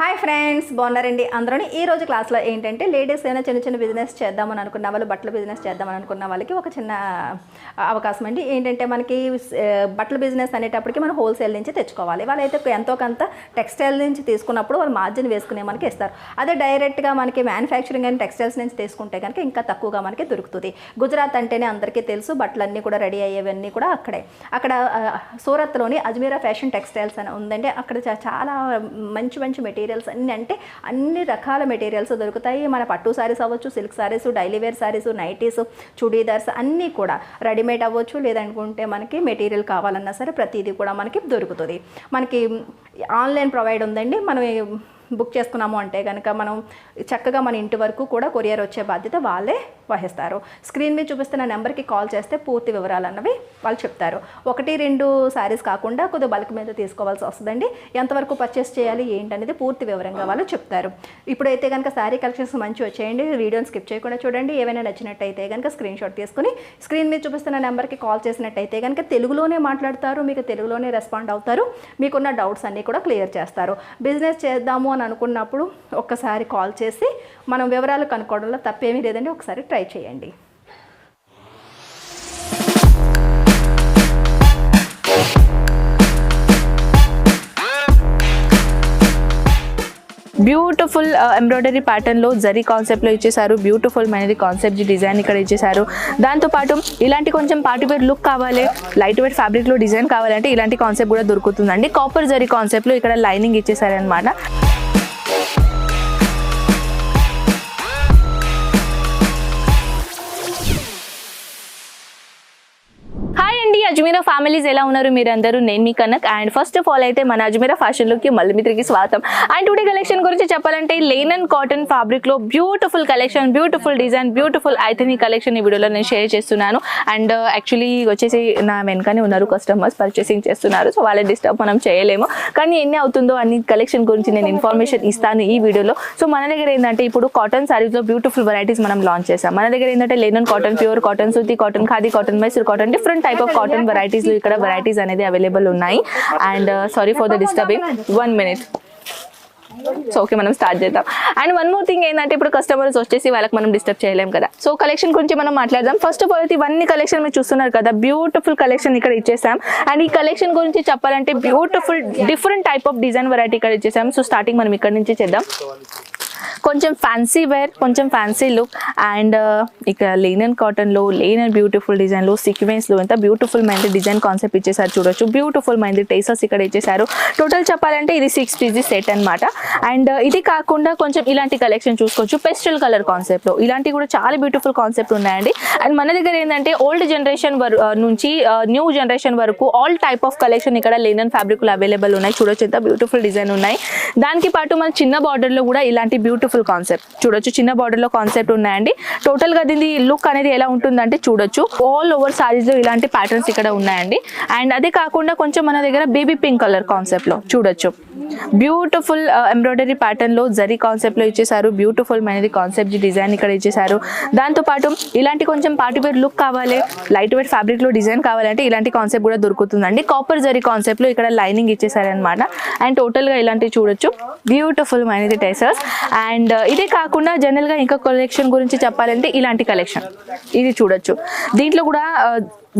Hi friends బాగున్నారండి? అందరూ ఈ రోజు క్లాస్లో ఏంటంటే లేడీస్ అయినా చిన్న చిన్న బిజినెస్ చేద్దామని అనుకున్న వాళ్ళు బట్టల బిజినెస్ చేద్దామని అనుకున్న వాళ్ళకి ఒక చిన్న అవకాశం అండి. ఏంటంటే మనకి బట్టల బిజినెస్ అనేటప్పటికి మనం హోల్సేల్ నుంచి తెచ్చుకోవాలి. వాళ్ళైతే ఎంతో కొంత టెక్స్టైల్ నుంచి తీసుకున్నప్పుడు వాళ్ళు మార్జిన్ వేసుకునే మనకి ఇస్తారు. అదే డైరెక్ట్గా మనకి మ్యానుఫ్యాక్చరింగ్ అండ్ టెక్స్టైల్స్ నుంచి తీసుకుంటే కనుక ఇంకా తక్కువగా మనకి దొరుకుతుంది. గుజరాత్ అంటేనే అందరికీ తెలుసు బట్టలన్నీ కూడా రెడీ అయ్యేవన్నీ కూడా అక్కడే. అక్కడ సూరత్లోని అజ్మీరా ఫ్యాషన్ టెక్స్టైల్స్ అని ఉందండి. అక్కడ చాలా మంచి మంచి మెటీరియల్ మెటీరియల్స్ అన్నీ అంటే అన్ని రకాల మెటీరియల్స్ దొరుకుతాయి. మన పట్టు శారీస్ అవ్వచ్చు silk sarees daily wear sarees nighties chudidars అన్నీ కూడా రెడీమేడ్ అవ్వచ్చు. లేదనుకుంటే మనకి మెటీరియల్ కావాలన్నా సరే ప్రతిదీ కూడా మనకి దొరుకుతుంది. మనకి ఆన్లైన్ ప్రొవైడ్ ఉందండి. మనం బుక్ చేసుకున్నాము అంటే కనుక మనం చక్కగా మన ఇంటి వరకు కూడా కొరియర్ వచ్చే బాధ్యత వాళ్ళే వహిస్తారు. స్క్రీన్ మీద చూపిస్తున్న నెంబర్కి కాల్ చేస్తే పూర్తి వివరాలు అన్నవి వాళ్ళు చెప్తారు. ఒకటి రెండు శారీస్ కాకుండా కొద్దిగా బల్క్ మీద తీసుకోవాల్సి వస్తుందండి. ఎంతవరకు పర్చేస్ చేయాలి ఏంటనేది పూర్తి వివరంగా వాళ్ళు చెప్తారు. ఇప్పుడైతే కనుక శారీ కలెక్షన్స్ మంచి వచ్చేయండి వీడియోని స్కిప్ చేయకుండా చూడండి. ఏమైనా నచ్చినట్టయితే కనుక స్క్రీన్ షాట్ తీసుకుని స్క్రీన్ మీద చూపిస్తున్న నెంబర్కి కాల్ చేసినట్టయితే కనుక తెలుగులోనే మాట్లాడతారు మీకు తెలుగులోనే రెస్పాండ్ అవుతారు మీకున్న డౌట్స్ అన్నీ కూడా క్లియర్ చేస్తారు. బిజినెస్ చేద్దాము అని అనుకున్నప్పుడు ఒక్కసారి కాల్ చేసి మనం వివరాలు కనుక్కోవడంలో తప్పేమీ లేదండి. ఒకసారి ట్రై చేయండి. బ్యూటిఫుల్ ఎంబ్రాయిడరీ ప్యాటర్న్లో జరీ కాన్సెప్ట్లో ఇచ్చేసారు బ్యూటిఫుల్ మైనది కాన్సెప్ట్ డిజైన్ ఇక్కడ ఇచ్చేసారు దాంతోపాటు ఇలాంటి కొంచెం పార్టీ వేర్ లుక్ కావాలి లైట్ వెయిట్ ఫ్యాబ్రిక్లో డిజైన్ కావాలంటే ఇలాంటి కాన్సెప్ట్ కూడా దొరుకుతుందండి. కాపర్ జరీ కాన్సెప్ట్లో ఇక్కడ లైనింగ్ ఇచ్చేసారనమాట అజ్మీరా ఫ్యామిలీస్ ఎలా ఉన్నారు మీరందరూ? నేను మీ Kanak. And first of all అయితే మన అజ్మీరా ఫ్యాషన్ లుక్ మళ్ళీ మీ తిరిగి స్వాగతం. అండ్ టుడే కలెక్షన్ గురించి చెప్పాలంటే లేనన్ కాటన్ ఫ్యాబ్రిక్లో beautiful collection beautiful design beautiful అయితే నీ కలెక్షన్ ఈ వీడియోలో నేను షేర్ చేస్తున్నాను. అండ్ uh, యాక్చువల్లీ వచ్చేసి నా వెనకనే ఉన్నారు కస్టమర్స్ పర్చేసింగ్ చేస్తున్నారు. సో వాళ్ళని డిస్టర్బ్ మనం చేయలేము. కానీ ఎన్ని అవుతుందో అన్ని కలెక్షన్ గురించి నేను ఇన్ఫర్మేషన్ ఇస్తాను ఈ వీడియోలో. సో మన దగ్గర ఏంటంటే ఇప్పుడు కాటన్ సారీస్లో బ్యూటిఫుల్ వెరైటీస్ మనం లాంచ్ చేసాం మన దగ్గర ఏంటంటే linen cotton pure cotton suti cotton khadi cotton Mysore cotton different type of cotton వెరైటీస్లో ఇక్కడ వెరైటీస్ అనేది అవైలబుల్ ఉన్నాయి. And sorry for the disturbing one minute so okay మనం స్టార్ట్ చేద్దాం. అండ్ వన్ మోర్ థింగ్ ఏంటంటే ఇప్పుడు కస్టమర్స్ వచ్చేసి వాళ్ళకి మనం డిస్టర్బ్ చేయలేం కదా. సో కలెక్షన్ గురించి మనం మాట్లాడదాం. ఫస్ట్ ఆఫ్ ఆల్ అయితే ఇవన్నీ కలెక్షన్ మీరు చూస్తున్నారు కదా. బ్యూటిఫుల్ కలెక్షన్ ఇక్కడ ఇచ్చేసాం. అండ్ ఈ కలెక్షన్ గురించి చెప్పాలంటే beautiful different type of design variety ఇక్కడ ఇచ్చేసాం. సో స్టార్టింగ్ మనం ఇక్కడ నుంచి చేద్దాం. కొంచెం ఫ్యాన్సీ వేర్ కొంచెం ఫ్యాన్సీ లుక్ అండ్ ఇక లేనన్ కాటన్లో లేనన్ బ్యూటిఫుల్ డిజైన్లో సీక్వెన్స్లో ఎంత బ్యూటిఫుల్ మైంది డిజైన్ కాన్సెప్ట్ ఇచ్చేసారు చూడొచ్చు. బ్యూటిఫుల్ మైంది టేసర్స్ ఇక్కడ ఇచ్చేసారు టోటల్ చెప్పాలంటే ఇది సిక్స్ పీజీ సెట్ అనమాట అండ్ ఇది కాకుండా కొంచెం ఇలాంటి కలెక్షన్ చూసుకోవచ్చు. పెస్టల్ కలర్ కాన్సెప్ట్లో ఇలాంటివి కూడా చాలా బ్యూటిఫుల్ కాన్సెప్ట్ ఉన్నాయండి. అండ్ మన దగ్గర ఏంటంటే ఓల్డ్ జనరేషన్ uh, నుంచి uh, న్యూ జనరేషన్ వరకు ఆల్ టైప్ ఆఫ్ కలెక్షన్ ఇక్కడ లేనన్ ఫ్యాబ్రిక్లు అవైలబుల్ ఉన్నాయి. చూడొచ్చు ఎంత బ్యూటిఫుల్ డిజైన్ ఉన్నాయి. దానికి పాటు మన చిన్న బార్డర్లో కూడా ఇలాంటి బ్యూటిఫుల్ కాన్సెప్ట్ చూడొచ్చు చిన్న బార్డర్లో కాన్సెప్ట్ ఉన్నాయండి. టోటల్గా దీని లుక్ అనేది ఎలా ఉంటుందంటే చూడొచ్చు. ఆల్ ఓవర్ సారీస్లో ఇలాంటి ప్యాటర్న్స్ ఇక్కడ ఉన్నాయండి. అండ్ అదే కాకుండా కొంచెం మన దగ్గర బేబీ పింక్ కలర్ కాన్సెప్ట్లో చూడొచ్చు. బ్యూటిఫుల్ ఎంబ్రాయిడరీ ప్యాటర్న్లో జరీ కాన్సెప్ట్లో ఇచ్చేసారు బ్యూటిఫుల్ అనేది కాన్సెప్ట్ డిజైన్ ఇక్కడ ఇచ్చేసారు దాంతో పాటు ఇలాంటి కొంచెం పార్టీ వేర్ లుక్ కావాలి లైట్ వెయిట్ ఫ్యాబ్రిక్లో డిజైన్ కావాలంటే ఇలాంటి కాన్సెప్ట్ కూడా దొరుకుతుందండి. కాపర్ జరీ కాన్సెప్ట్లో ఇక్కడ లైనింగ్ ఇచ్చేసారనమాట అండ్ టోటల్గా ఇలాంటివి చూడొచ్చు. బ్యూటిఫుల్ అనేది టైసర్స్ అండ్ అండ్ ఇదే కాకుండా జనరల్గా ఇంకా కలెక్షన్ గురించి చెప్పాలంటే ఇలాంటి కలెక్షన్ ఇది చూడొచ్చు. దీంట్లో కూడా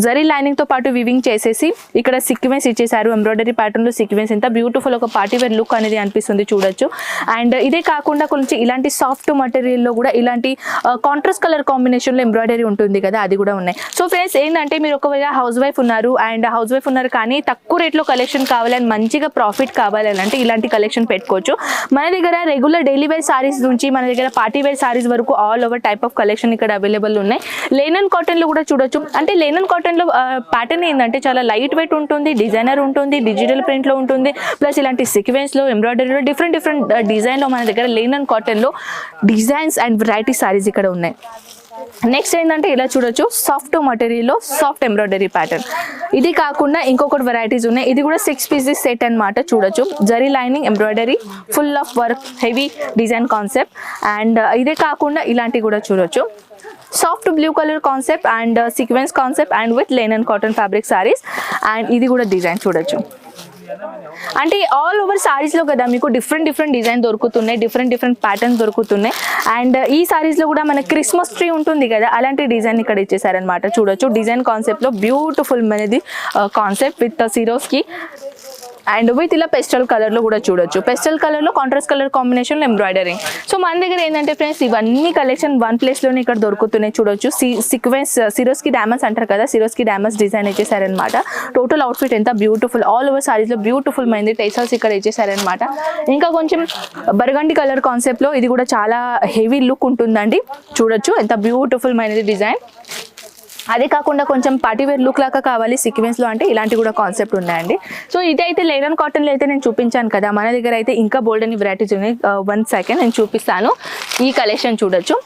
జరీ లైనింగ్తో పాటు వివింగ్ చేసేసి ఇక్కడ సిక్వెన్స్ ఇచ్చేసారు ఎంబ్రాయిడరీ ప్యాటర్న్లో సీక్వెన్స్ ఎంత బ్యూటిఫుల్ ఒక పార్టీ వేర్ లుక్ అనేది అనిపిస్తుంది చూడొచ్చు. అండ్ ఇదే కాకుండా కొంచెం ఇలాంటి సాఫ్ట్ మటీరియల్లో కూడా ఇలాంటి కాంట్రాస్ట్ కలర్ కాంబినేషన్లో ఎంబ్రాయిడరీ ఉంటుంది కదా అది కూడా ఉన్నాయి. సో ఫ్రెండ్స్ ఏంటంటే మీరు ఒకవేళ హౌస్ వైఫ్ ఉన్నారు అండ్ హౌస్ వైఫ్ ఉన్నారు కానీ తక్కువ రేట్లో కలెక్షన్ కావాలని మంచిగా ప్రాఫిట్ కావాలని అంటే ఇలాంటి కలెక్షన్ పెట్టుకోవచ్చు. మన దగ్గర రెగ్యులర్ డైలీ వేర్ సారీస్ నుంచి మన దగ్గర పార్టీ వేర్ సారీస్ వరకు all over type of collection ఇక్కడ అవైలబుల్ ఉన్నాయి. లేనన్ కాటన్లో కూడా చూడొచ్చు. అంటే లేనన్ కాటన్ కాటన్లో ప్యాటర్న్ ఏంటంటే చాలా లైట్ వెయిట్ ఉంటుంది డిజైనర్ ఉంటుంది డిజిటల్ ప్రింట్లో ఉంటుంది ప్లస్ ఇలాంటి సీక్వెన్స్లో ఎంబ్రాయిడరీలో డిఫరెంట్ డిఫరెంట్ డిజైన్లో మన దగ్గర లేనన్ కాటన్లో డిజైన్స్ అండ్ వెరైటీ సారీస్ ఇక్కడ ఉన్నాయి. నెక్స్ట్ ఏంటంటే ఇలా చూడొచ్చు సాఫ్ట్ మటీరియల్లో సాఫ్ట్ ఎంబ్రాయిడరీ ప్యాటర్న్ ఇది కాకుండా ఇంకొకటి వెరైటీస్ ఉన్నాయి ఇది కూడా సిక్స్ పీసెస్ సెట్ అన్నమాట చూడొచ్చు. Zari lining embroidery full of work heavy design concept and ఇదే కాకుండా ఇలాంటివి కూడా చూడొచ్చు. Soft blue colour concept and uh, sequence concept and with linen and cotton fabric sarees and ఇది కూడా డిజైన్ చూడొచ్చు. అంటే ఆల్ ఓవర్ సారీస్లో కదా మీకు డిఫరెంట్ డిఫరెంట్ డిజైన్ దొరుకుతున్నాయి డిఫరెంట్ డిఫరెంట్ ప్యాటర్న్స్ దొరుకుతున్నాయి. అండ్ uh, ఈ సారీస్లో కూడా మన క్రిస్మస్ ట్రీ ఉంటుంది కదా అలాంటి డిజైన్ ఇక్కడ ఇచ్చేసారనమాట చూడొచ్చు డిజైన్ కాన్సెప్ట్లో బ్యూటిఫుల్ అనేది concept with Swarovski and with ఇలా పెస్టల్ కలర్లో కూడా చూడొచ్చు. పెస్టల్ కలర్లో కాంట్రాస్ట్ కలర్ కాంబినేషన్లో ఎంబ్రాయిడరింగ్ సో మన దగ్గర ఏంటంటే ఫ్రెండ్స్ ఇవన్నీ కలెక్షన్ వన్ ప్లేస్లోనే ఇక్కడ దొరుకుతున్నాయి చూడొచ్చు. సిక్వెన్స్ సిరోస్కి డామస్ అంటారు కదా సిరోస్కి డామస్ డిజైన్ ఇచ్చేసారనమాట టోటల్ అవుట్ఫిట్ ఎంత బ్యూటిఫుల్ ఆల్ ఓవర్ సారీస్లో బ్యూటిఫుల్ మైంది టైసల్స్ ఇక్కడ ఇచ్చేసారనమాట ఇంకా కొంచెం బర్గండి కలర్ కాన్సెప్ట్లో ఇది కూడా చాలా హెవీ లుక్ ఉంటుందండి. చూడొచ్చు ఎంత బ్యూటిఫుల్ మైనది డిజైన్ అదే కాకుండా కొంచెం పార్టీవేర్ లుక్ లాగా కావాలి సీక్వెన్స్లో అంటే ఇలాంటి కూడా కాన్సెప్ట్ ఉన్నాయండి. సో ఇదైతే లెవెన్ కాటన్లో అయితే నేను చూపించాను కదా మన దగ్గర అయితే ఇంకా బోల్డ్ అని వెరైటీస్ ఉన్నాయి. వన్ సెకండ్ నేను చూపిస్తాను. ఈ కలెక్షన్ చూడొచ్చు.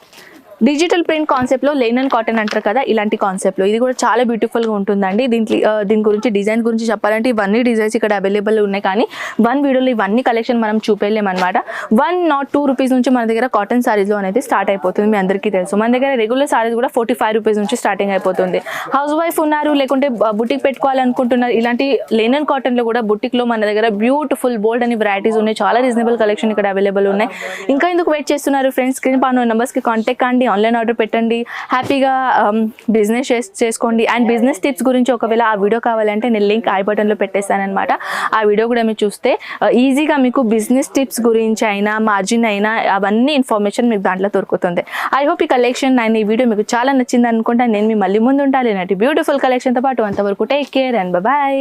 డిజిటల్ ప్రింట్ కాన్సెప్ట్లో లేనన్ కాటన్ అంటారు కదా ఇలాంటి కాన్సెప్ట్లో ఇది కూడా చాలా బ్యూటిఫుల్గా ఉంటుందండి. దీంట్లో దీని గురించి డిజైన్ గురించి చెప్పాలంటే ఇవన్నీ డిజైన్స్ ఇక్కడ అవైలబుల్ ఉన్నాయి. కానీ వన్ వీడియోలో ఇవన్నీ కలెక్షన్ మనం చూపేయలేమన్నమాట వన్ నాట్ టూ రూపీస్ నుంచి మన దగ్గర కాటన్ సారీస్లో అనేది స్టార్ట్ అయిపోతుంది. మీ అందరికీ తెలుసు. మన దగ్గర రెగ్యులర్ సారీస్ కూడా ఫోర్టీ ఫైవ్ రూపీస్ నుంచి స్టార్టింగ్ అయిపోతుంది. హౌస్ వైఫ్ ఉన్నారు లేకుంటే బుటిక్ పెట్టుకోవాలనుకుంటున్నారు. ఇలాంటి లేనన్ కాటన్లో కూడా బుటిక్లో మన దగ్గర బ్యూటిఫుల్ బోల్డ్ అని వెరైటీస్ ఉన్నాయి. చాలా రీజనబుల్ కలెక్షన్ ఇక్కడ అవైలబుల్ ఉన్నాయి. ఇంకా ఎందుకు వెయిట్ చేస్తున్నారు ఫ్రెండ్స్ స్క్రీన్ పాన్ నెంబర్స్కి కాంటాక్ట్ కండి. ఆన్లైన్ ఆర్డర్ పెట్టండి. హ్యాపీగా బిజినెస్ um, చేసుకోండి. అండ్ బిజినెస్ టిప్స్ గురించి ఒకవేళ ఆ వీడియో కావాలంటే నేను లింక్ ఐ బటన్లో పెట్టేశానమాట ఆ వీడియో కూడా మీరు చూస్తే uh, ఈజీగా మీకు బిజినెస్ టిప్స్ గురించి అయినా మార్జిన్ అయినా అవన్నీ ఇన్ఫర్మేషన్ మీకు దాంట్లో దొరుకుతుంది. ఐ హోప్ ఈ కలెక్షన్ అండ్ ఈ వీడియో మీకు చాలా నచ్చింది అనుకుంటా నేను మీ మళ్ళీ ముందు ఉంటాను ఇలాంటి బ్యూటిఫుల్ కలెక్షన్తో పాటు అంతవరకు టేక్ కేర్ అండ్ బాయ్